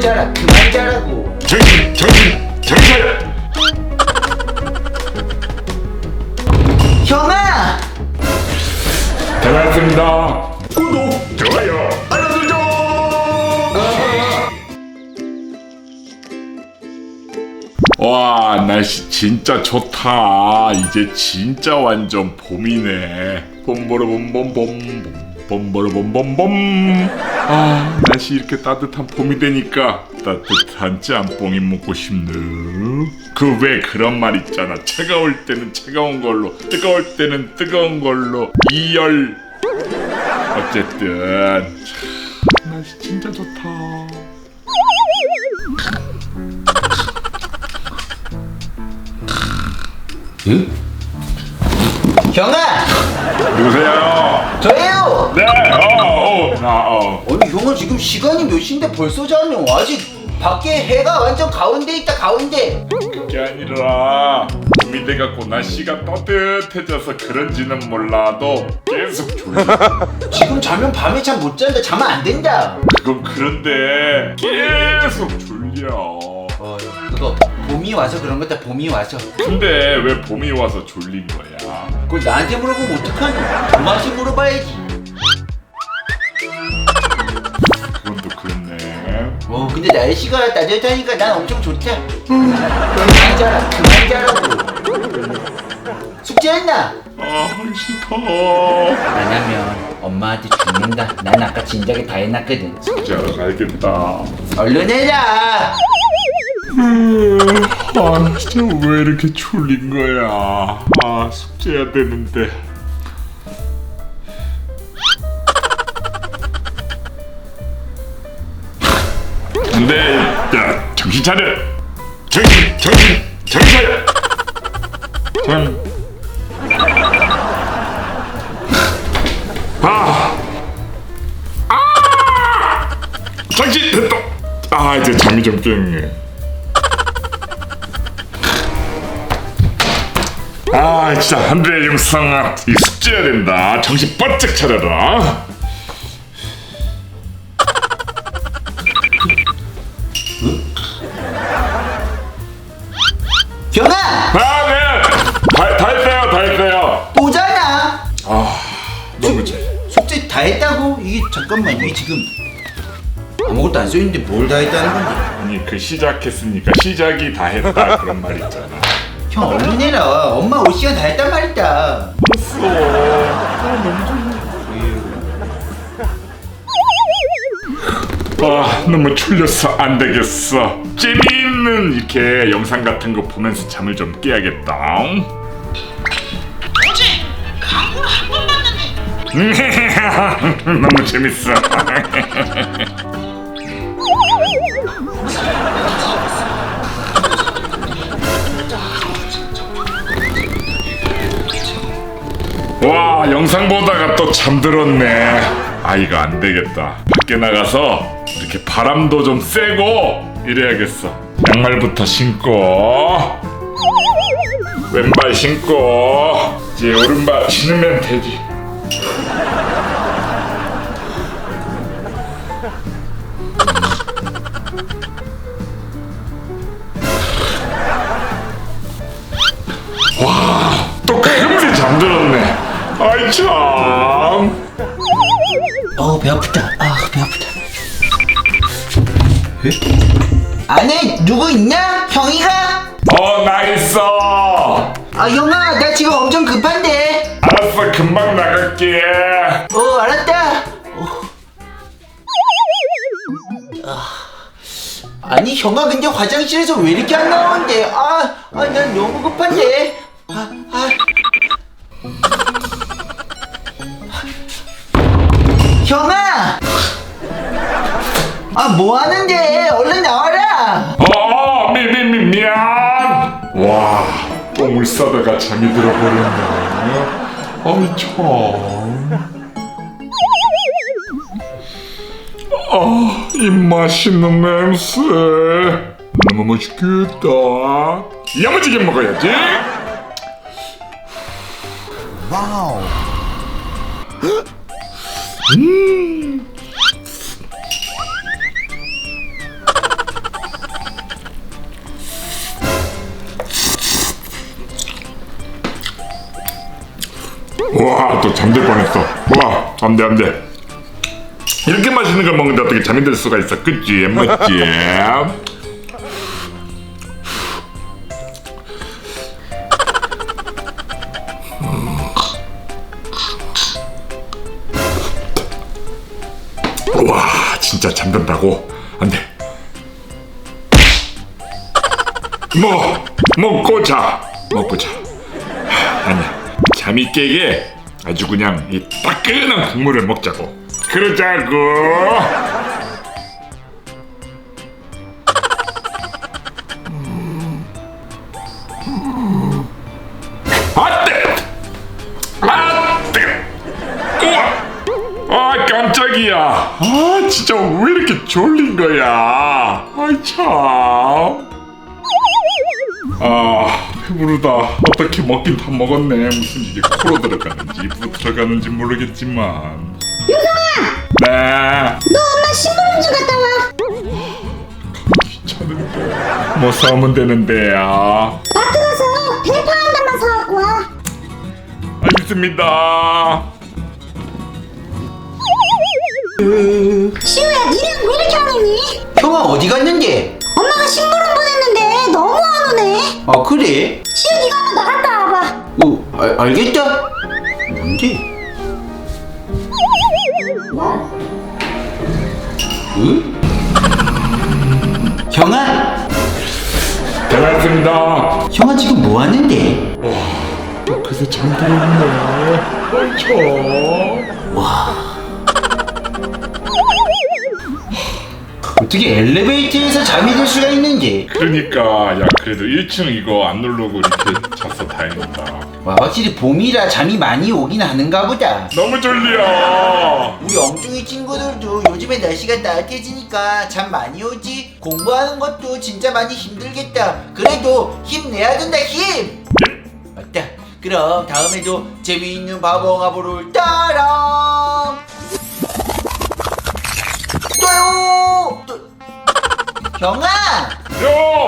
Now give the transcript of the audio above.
자라 그만 자라고. 정신 정신 정신. 형아! 잘하셨습니다. 구독 좋아요 알람 설정 와 날씨 진짜 좋다. 이제 진짜 완전 봄이네. 봄보로 봄봄봄 봄보로 봄봄봄. 아 날씨 이렇게 따뜻한 봄이 되니까 따뜻한 짬뽕이 먹고 싶네 그왜 그런 말 있잖아. 차가울 때는 차가운 걸로 뜨거울 때는 뜨거운 걸로. 이열. 어쨌든 참, 날씨 진짜 좋다. 형아! 누구세요? 저예요! 네, 어, 어, 나, 어. 형아 지금 시간이 몇 시인데 벌써 자면 아직 밖에 해가 완전 가운데 있다 가운데. 그게 아니라 봄이 돼갖고 날씨가 따뜻해져서 그런지는 몰라도 계속 졸려. 지금 자면 밤에 잠 못 잔다. 자면 안 된다. 그건 그런데 계속 졸려. 어 그거 봄이 와서 그런 거다. 봄이 와서. 근데 왜 봄이 와서 졸린 거야? 그걸 나한테 물어보면 어떡하노? 엄마한테 물어봐야지 어 근데 날씨가 따뜻하니까 난 엄청 좋다 그만 자라 그만 자라고 숙제했나? 아, 싫다. 안 하면 엄마한테 죽는다 난 아까 진작에 다 해놨거든 숙제하러 가야겠다. 얼른 해라 아, 진짜 왜 이렇게 졸린 거야? 아, 숙제해야 되는데. 근데, 야, 정신 차려! 정신, 정신, 정신 차려! 정. 아! 아! 정신, 됐다! 아, 이제 잠이 좀 깨네. 아 진짜 한들의 영상아 이 숙제해야 된다 정신 바짝 차려라 이게 잠깐만 이게 지금 아무것도 안 써있는데 뭘 다 했다는 건데. 아니 그 시작했으니까 시작이 다 했다. 그런 말 있잖아. 형 얼른 해라. 엄마 5시간 다 했단 말이다. 아 너무 졸려서 안 되겠어. 재미있는 이렇게 영상 같은 거 보면서 잠을 좀 깨야겠다. 어제 광고를 한 번 봤는데 너무 재밌어. 와 영상 보다가 또 잠들었네. 아 이거 안 되겠다. 밖에 나가서 이렇게 바람도 좀 쐬고 이래야겠어. 양말부터 신고. 왼발 신고. 이제 오른발 신으면 되지 또 금세 잠들었네 아이 참 어 배 아프다 아 배 아프다 안에 누구 있냐? 형이가? 어, 나 있어. 아 형아 나 지금 엄청 급한데 알았어, 금방 나갈게. 어 알았다 아, 아니 형아 근데 화장실에서 왜 이렇게 안 나오는데 아난 너무 급한데 아, 아. 형아 아 뭐 하는데 얼른 나와라 어, 미, 미, 미, 미안. 와, 똥을 싸다가 잠이 들어버렸네. 아이 참. 아, 이 맛있는 냄새. 너무 맛있겠다. 야무지게 먹어야지. 와우. 음. 와, 또 잠들 뻔했어. 와, 안 돼, 안 돼. 이렇게 맛있는 걸 먹는데 어떻게 잠이 들 수가 있어? 그치? 맞지? 와, 진짜 잠든다고? 안 돼. 뭐, 먹고 자. 먹고 자. 아니야 잠이 깨게 아주 그냥 이 따끈한 국물을 먹자고 그러자고. 아뜨! 아뜨! 우와! 아 깜짝이야. 아 진짜 왜 이렇게 졸린 거야? 아이 참. 아 배부르다. 어떻게 먹긴 다 먹었네. 무슨 이게 코로 들어가는지 입으로 들어가는지 모르겠지만 너 엄마 신부름 좀 갔다 와. 귀찮은데 뭐 싸우면 되는데요 마트 가서 대파 한 단만 사갖고 와. 알겠습니다 시우야, 니는 왜 이렇게 안 오니? 형아 어디 갔는데? 엄마가 신부름 보냈는데 너무 안 오네. 아 그래? 시우, 니가 한번 나갔다 와봐. 어 알, 알겠다 뭔데? 응? 형아? 다녀왔습니다. 형아 지금 뭐 하는데? 그새 잠들었네. 아이차 어떻게 엘리베이터에서 잠이 들 수가 있는지. 그러니까 야 그래도 1층 이거 안 누르고 이렇게 잤어. 다행이다. 와 확실히 봄이라 잠이 많이 오긴 하는가 보다. 너무 졸려. 우리 엉뚱이 친구들도 요즘에 날씨가 따뜻해지니까 잠 많이 오지. 공부하는 것도 진짜 많이 힘들겠다. 그래도 힘내야 된다 힘! 맞다. 그럼 다음에도 재미있는 바보응아보를 따라 형아! 야